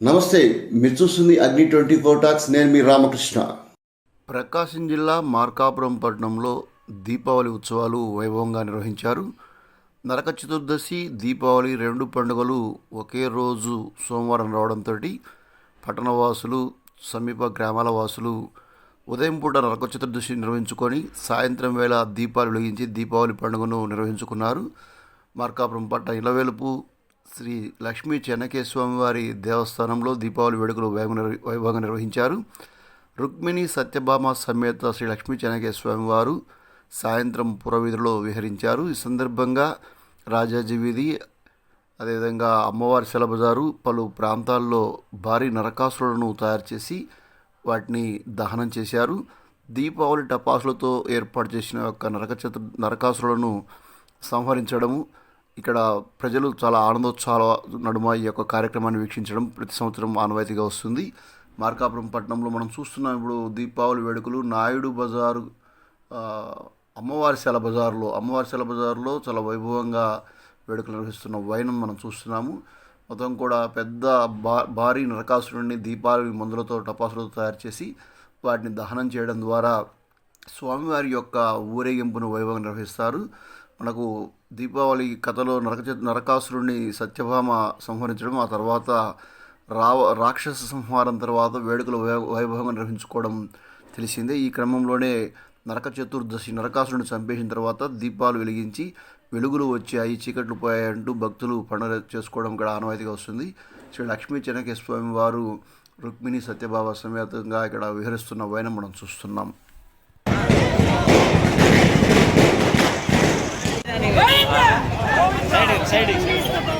నమస్తే మీరు చూస్తుంది అగ్ని ట్వంటీ ఫోర్ టాక్స్ నేను మీ రామకృష్ణ. ప్రకాశం జిల్లా మార్కాపురం పట్టణంలో దీపావళి ఉత్సవాలు వైభవంగా నిర్వహించారు. నరక చతుర్దశి దీపావళి రెండు పండుగలు ఒకే రోజు సోమవారం రావడంతో పట్టణవాసులు సమీప గ్రామాల వాసులు ఉదయం పూట నరక చతుర్దశి నిర్వహించుకొని సాయంత్రం వేళ దీపాలు వెలిగించి దీపావళి పండుగను నిర్వహించుకున్నారు. మార్కాపురం పట్ట ఇలవేలుపు శ్రీ లక్ష్మీ చెన్నకేశ్వమి వారి దేవస్థానంలో దీపావళి వేడుకలు వైభవంగా నిర్వహించారు. రుక్మిణి సత్యభామ సమేత శ్రీ లక్ష్మీ చెన్నకేశ్వమి వారు సాయంత్రం పురవీధిలో విహరించారు. ఈ సందర్భంగా రాజాజీ వీధి అదేవిధంగా అమ్మవారి సెలబజారు పలు ప్రాంతాల్లో భారీ నరకాసులను తయారు చేసి వాటిని దహనం చేశారు. దీపావళి టపాసులతో ఏర్పాటు చేసిన యొక్క నరక చతు నరకాసులను సంహరించడము ఇక్కడ ప్రజలు చాలా ఆనందోత్సాహాల నడుమ ఈ యొక్క కార్యక్రమాన్ని వీక్షించడం ప్రతి సంవత్సరం ఆనవాయితీగా వస్తుంది. మార్కాపురం పట్టణంలో మనం చూస్తున్నాం ఇప్పుడు దీపావళి వేడుకలు. నాయుడు బజారు అమ్మవారి సెల బజార్లో అమ్మవారి సెల బజార్లో చాలా వైభవంగా వేడుకలు నిర్వహిస్తున్న వైనం మనం చూస్తున్నాము. మొత్తం కూడా పెద్ద బా భారీ నరకాసురుడిని దీపావళి మందులతో టపాసులతో తయారు చేసి వాటిని దహనం చేయడం ద్వారా స్వామివారి యొక్క ఊరేగింపును వైభవంగా నిర్వహిస్తారు. మనకు దీపావళి కథలో నరక నరకాసురుడిని సత్యభామ సంహరించడం ఆ తర్వాత రావ రాక్షస సంహారం తర్వాత వేడుకలు వైభవంగా నిర్వహించుకోవడం తెలిసిందే. ఈ క్రమంలోనే నరక చతుర్దశి నరకాసురుడిని చంపేసిన తర్వాత దీపాలు వెలిగించి వెలుగులు వచ్చాయి చీకట్లు పోయాయంటూ భక్తులు పండుగ చేసుకోవడం కూడా ఆనవాయితీగా వస్తుంది. శ్రీ లక్ష్మీ చెన్నకేశ్వర స్వామి వారు రుక్మిణి సత్యభావ సమేతంగా ఇక్కడ విహరిస్తున్న వైనం మనం చూస్తున్నాం. ಸೈಡಿಗೆ